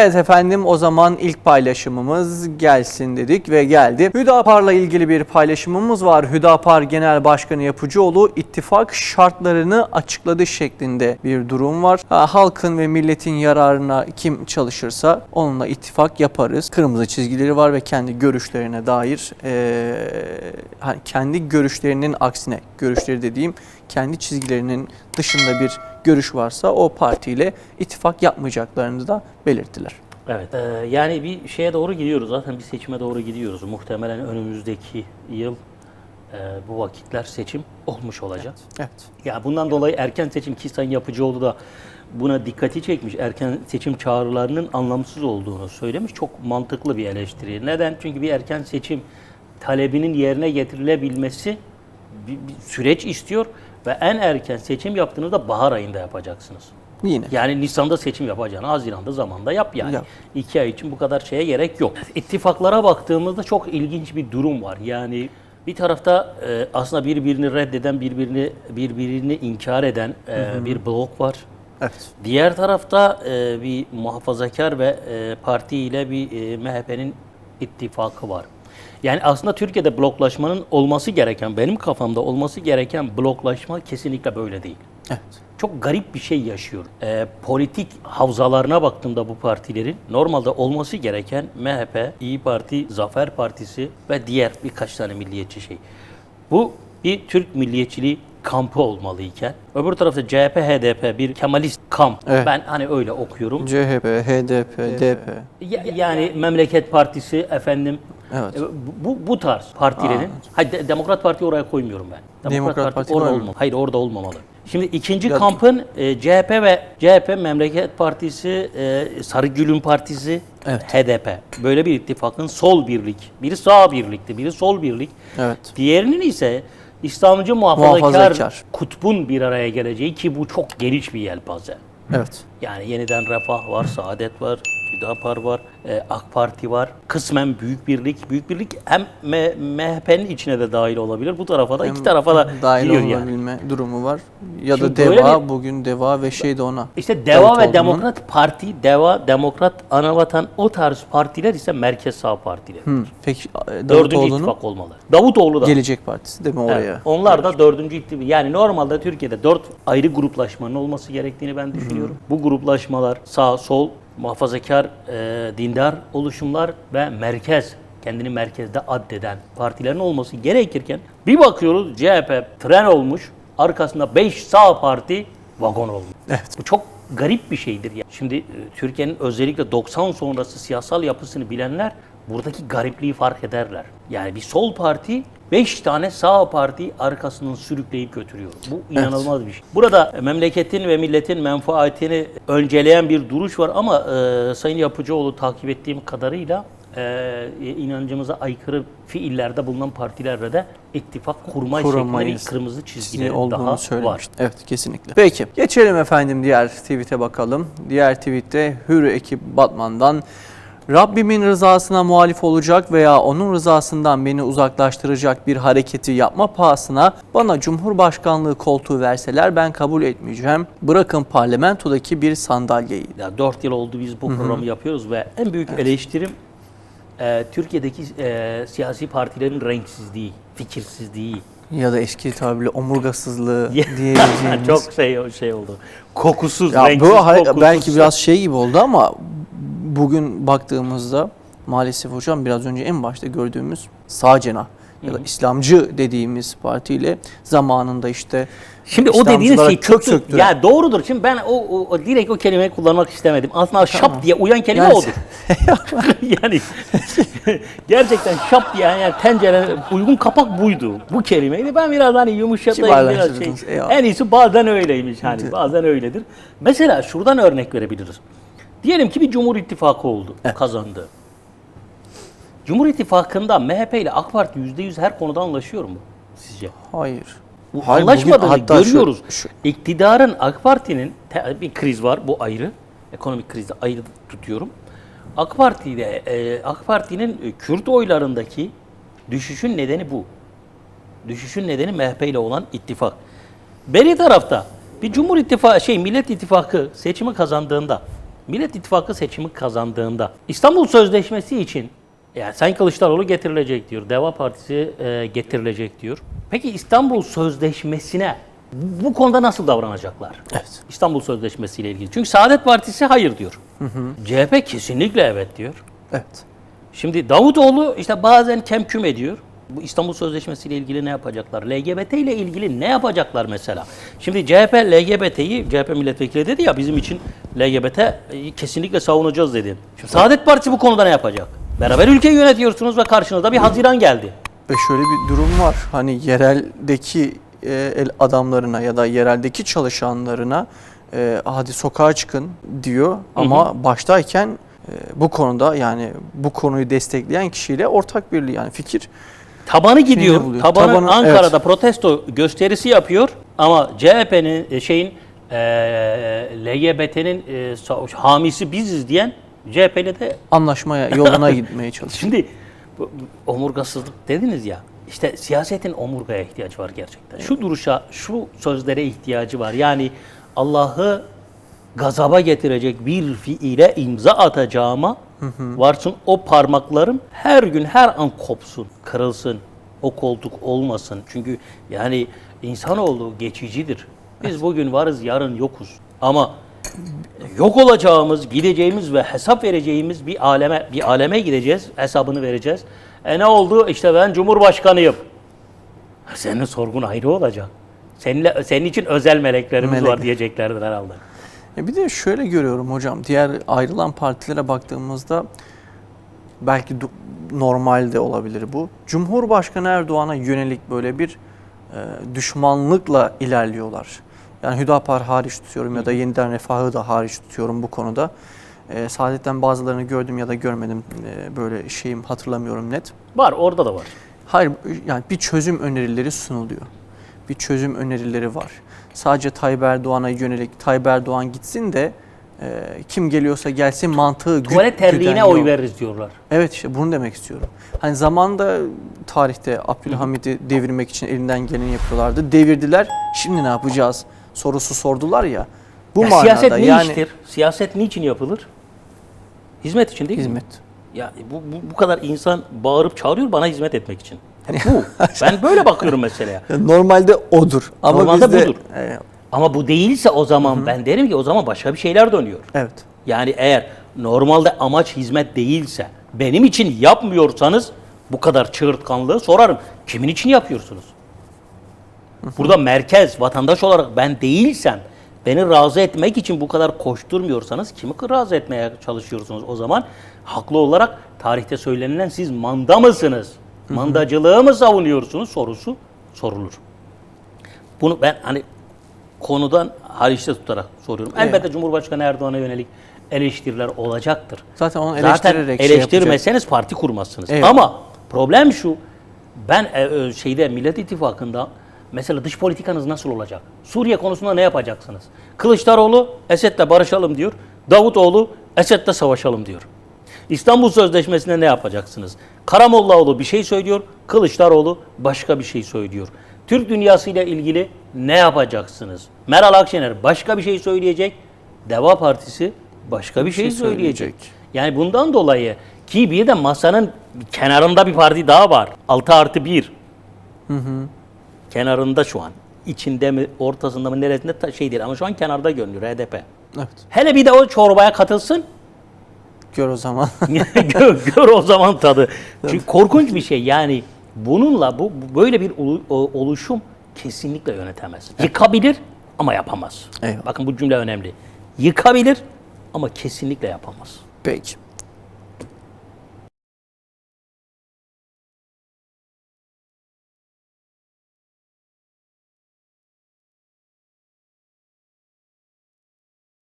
Evet efendim o zaman ilk paylaşımımız gelsin dedik ve geldi. Hüdapar'la ilgili bir paylaşımımız var. Hüdapar Genel Başkanı Yapıcıoğlu ittifak şartlarını açıkladı şeklinde bir durum var. Ha, halkın ve milletin yararına kim çalışırsa onunla ittifak yaparız. Kırmızı çizgileri var ve kendi görüşlerine dair eee, hani kendi görüşlerinin aksine görüşleri dediğim kendi çizgilerinin dışında bir görüş varsa o partiyle ittifak yapmayacaklarını da belirttiler. Evet. Ee, yani bir şeye doğru gidiyoruz. Zaten bir seçime doğru gidiyoruz. Muhtemelen önümüzdeki yıl e, bu vakitler seçim olmuş olacak. Evet. Ya bundan dolayı erken seçim ki Sayın Yapıcıoğlu da buna dikkati çekmiş. Erken seçim çağrılarının anlamsız olduğunu söylemiş. Çok mantıklı bir eleştiri. Neden? Çünkü bir erken seçim talebinin yerine getirilebilmesi bir, bir süreç istiyor ve en erken seçim yaptığınızda bahar ayında yapacaksınız. Yine. Yani Nisan'da seçim yapacağını Haziran'da zamanda yap yani. Yap. İki ay için bu kadar şeye gerek yok. İttifaklara baktığımızda çok ilginç bir durum var. Yani bir tarafta e, aslında birbirini reddeden, birbirini birbirini inkar eden e, bir blok var. Evet. Diğer tarafta e, bir muhafazakar ve e, parti ile bir e, MHP'nin ittifakı var. Yani aslında Türkiye'de bloklaşmanın olması gereken, benim kafamda olması gereken bloklaşma kesinlikle böyle değil. Evet. Çok garip bir şey yaşıyor. Ee, politik havzalarına baktığımda bu partilerin normalde olması gereken MHP, İyi Parti, Zafer Partisi ve diğer birkaç tane milliyetçi şey. Bu bir Türk milliyetçiliği kampı olmalıyken öbür tarafta CHP, HDP bir Kemalist kamp. Evet. Ben hani öyle okuyorum. CHP, HDP, DP. Ya- yani Memleket Partisi efendim Evet. e, bu, bu tarz partilerin hayır de- Demokrat Parti oraya koymuyorum ben. Demokrat Parti orada olmamalı. Hayır orada olmamalı. Şimdi ikinci Ya- kampın e, CHP ve CHP Memleket Partisi, e, Sarıgül'ün partisi, Evet. HDP. Böyle bir ittifakın sol birlik. Biri sağ birlikti, biri sol birlik. Evet. Diğerinin ise İslamcı muhafazakar, Muhafazakar. kutbun bir araya geleceği ki bu çok geniş bir yelpaze. Evet. Yani yeniden Refah var, Saadet var, Hüdapar var, e, AK Parti var. Kısmen Büyük Birlik. Büyük Birlik hem MHP'nin içine de dahil olabilir. Bu tarafa da iki tarafa da dahil gidiyor yani. olabilme durumu var. Ya da Şimdi böyle DEVA, bir- bugün DEVA ve şey de ona. İşte Deva ve Demokrat Parti, Deva, Demokrat, Anavatan o tarz partiler ise merkez sağ partiler. Peki e, Dördüncü ittifak olmalı. Davutoğlu da. Gelecek Partisi değil mi oraya? Evet, onlar da dördüncü ittifak. Yani normalde Türkiye'de dört ayrı gruplaşmanın olması gerektiğini ben düşünüyorum. Bu gruplaşmalar sağ, sol, muhafazakar, e, dindar oluşumlar ve merkez, kendini merkezde addeden partilerin olması gerekirken bir bakıyoruz CHP tren olmuş, arkasında 5 sağ parti vagon olmuş. Evet. Bu çok garip bir şeydir ya. Şimdi e, Türkiye'nin özellikle 90 sonrası siyasal yapısını bilenler buradaki garipliği fark ederler. Yani bir sol parti 5 tane sağ parti arkasından sürükleyip götürüyor. Bu inanılmaz bir şey. Burada memleketin ve milletin menfaatini önceleyen bir duruş var ama e, Sayın Yapıcıoğlu takip ettiğim kadarıyla e, inancımıza aykırı fiillerde bulunan partilerle de ittifak kurma şeklinde Kuramayız. kırmızı Çizgi çizgileri olduğunu daha var. söylemişti. Evet kesinlikle. Peki geçelim efendim diğer tweet'e bakalım. Diğer tweet'te Hür ekip Batman'dan Rabbimin rızasına muhalif olacak veya onun rızasından beni uzaklaştıracak bir hareketi yapma pahasına bana Cumhurbaşkanlığı koltuğu verseler ben kabul etmeyeceğim. Bırakın parlamentodaki bir sandalyeyi. Ya 4 yıl oldu biz bu programı yapıyoruz ve en büyük eleştirim e, Türkiye'deki e, siyasi partilerin renksizliği, fikirsizliği. Ya da eski tabirle omurgasızlığı diyebileceğimiz. Çok şey şey oldu. Kokusuz, Ya renksiz, bu kokusuz. belki biraz şey gibi oldu ama bugün baktığımızda maalesef hocam biraz önce en başta gördüğümüz sağ cenah ya da İslamcı dediğimiz partiyle zamanında işte Şimdi o dediğiniz şey kök söktüren. Ya doğrudur. Şimdi ben o, o, o direkt o kelimeyi kullanmak istemedim. Aslında şap diye uyan kelime Yani- odur. yani gerçekten şap diye yani tencere uygun kapak buydu. Bu kelimeydi. Ben biraz hani yumuşatayım biraz şey. Eyvallah. En iyisi bazen öyleymiş hani. Bazen öyledir. Mesela şuradan örnek verebiliriz. Diyelim ki bir Cumhur İttifakı oldu. Kazandı. Cumhur İttifakı'nda MHP ile AK Parti %100 her konuda anlaşıyor mu sizce? hayır. Bu Hayır, bugün anlaşmadığını şu- görüyoruz. şu- İktidarın AK Parti'nin bir kriz var bu ayrı. Ekonomik krizde ayrı tutuyorum. AK Parti'de e, AK Parti'nin e, Kürt oylarındaki düşüşün nedeni bu. Düşüşün nedeni MHP ile olan ittifak. Beri tarafta bir Cumhur İttifakı şey Millet İttifakı seçimi kazandığında Millet İttifakı seçimi kazandığında İstanbul Sözleşmesi için yani Sayın Kılıçdaroğlu getirilecek diyor. Deva Partisi e, getirilecek diyor. Peki İstanbul Sözleşmesi'ne bu konuda nasıl davranacaklar? Evet. İstanbul Sözleşmesi ile ilgili. Çünkü Saadet Partisi hayır diyor. CHP kesinlikle evet diyor. Evet. Şimdi Davutoğlu işte bazen kemküm ediyor. Bu İstanbul Sözleşmesi ile ilgili ne yapacaklar? LGBT ile ilgili ne yapacaklar mesela? Şimdi CHP LGBT'yi, CHP milletvekili dedi ya bizim için LGBT 'yi kesinlikle savunacağız dedi. Şimdi Saadet Partisi bu konuda ne yapacak? Beraber ülkeyi yönetiyorsunuz ve karşınızda bir Haziran geldi. Ve şöyle bir durum var. Hani yereldeki e, el adamlarına ya da yereldeki çalışanlarına e, hadi sokağa çıkın diyor ama baştayken e, bu konuda yani bu konuyu destekleyen kişiyle ortak birliği yani fikir Tabanı gidiyor. Tabanı, Tabanı, Ankara'da evet. protesto gösterisi yapıyor ama CHP'nin e, şeyin e, LGBT'nin e, hamisi biziz diyen CHP'li de anlaşmaya yoluna gitmeye çalışıyor. Şimdi bu, bu omurgasızlık dediniz ya. İşte siyasetin omurgaya ihtiyacı var gerçekten. Şu duruşa, şu sözlere ihtiyacı var. Yani Allah'ı gazaba getirecek bir fiile imza atacağıma varsın o parmaklarım her gün her an kopsun, kırılsın. O koltuk olmasın. Çünkü yani insanoğlu geçicidir. Biz bugün varız, yarın yokuz. Ama yok olacağımız, gideceğimiz ve hesap vereceğimiz bir aleme bir aleme gideceğiz, hesabını vereceğiz. E ne oldu? İşte ben Cumhurbaşkanıyım. Senin sorgun ayrı olacak. Seninle senin için özel meleklerimiz Melek. var diyeceklerdir herhalde. Bir de şöyle görüyorum hocam. Diğer ayrılan partilere baktığımızda belki normalde olabilir bu. Cumhurbaşkanı Erdoğan'a yönelik böyle bir e, düşmanlıkla ilerliyorlar. Yani Hüdapar hariç tutuyorum ya da yeniden refahı da hariç tutuyorum bu konuda. E, Saadet'ten bazılarını gördüm ya da görmedim. E, böyle şeyim hatırlamıyorum net. Var, orada da var. Hayır yani bir çözüm önerileri sunuluyor. Bir çözüm önerileri var. Sadece Tayyip Erdoğan'a yönelik Tayyip Erdoğan gitsin de e, kim geliyorsa gelsin mantığı gü- Tuvalet terliğine oy veririz diyorlar. Evet işte bunu demek istiyorum. Hani zamanında tarihte Abdülhamid'i devirmek için elinden geleni yapıyorlardı. Devirdiler. Şimdi ne yapacağız? Sorusu sordular ya. Bu Ya manada siyaset ne yani iştir? Siyaset niçin yapılır? Hizmet için değil mi? hizmet. Ya bu, bu, bu kadar insan bağırıp çağırıyor bana hizmet etmek için. Bu. ben böyle bakıyorum meseleye. Normalde odur. Ama Normalde bizde, budur. E, Ama bu değilse o zaman ben derim ki o zaman başka bir şeyler dönüyor. evet. Yani eğer normalde amaç hizmet değilse, benim için yapmıyorsanız bu kadar çığırtkanlığı sorarım. Kimin için yapıyorsunuz? Burada merkez, vatandaş olarak ben değilsem, beni razı etmek için bu kadar koşturmuyorsanız kimi razı etmeye çalışıyorsunuz o zaman? Haklı olarak tarihte söylenilen siz manda mısınız? Mandacılığı mı savunuyorsunuz sorusu sorulur. Bunu ben hani konudan hariçte tutarak soruyorum. Evet. Elbette Cumhurbaşkanı Erdoğan'a yönelik eleştiriler olacaktır. Zaten onu Zaten eleştirerek şey eleştirmeseniz parti kurmazsınız. Evet. Ama problem şu. Ben e, e, şeyde Millet İttifakı'nda mesela dış politikanız nasıl olacak? Suriye konusunda ne yapacaksınız? Kılıçdaroğlu Esed'le barışalım diyor. Davutoğlu Esed'le savaşalım diyor. İstanbul Sözleşmesi'nde ne yapacaksınız? Karamollaoğlu bir şey söylüyor, Kılıçdaroğlu başka bir şey söylüyor. Türk dünyasıyla ilgili ne yapacaksınız? Meral Akşener başka bir şey söyleyecek, Deva Partisi başka bir şey, şey söyleyecek. söyleyecek. Yani bundan dolayı ki bir de masanın kenarında bir parti daha var. 6 artı 1. Kenarında şu an. İçinde mi, ortasında mı, neresinde şey değil ama şu an kenarda görünüyor HDP. Evet. Hele bir de o çorbaya katılsın. Gör o zaman. gör, gör o zaman tadı. Çünkü korkunç bir şey yani bununla bu böyle bir oluşum kesinlikle yönetemez. Yıkabilir ama yapamaz. Eyvallah. Bakın bu cümle önemli. Yıkabilir ama kesinlikle yapamaz. Peki.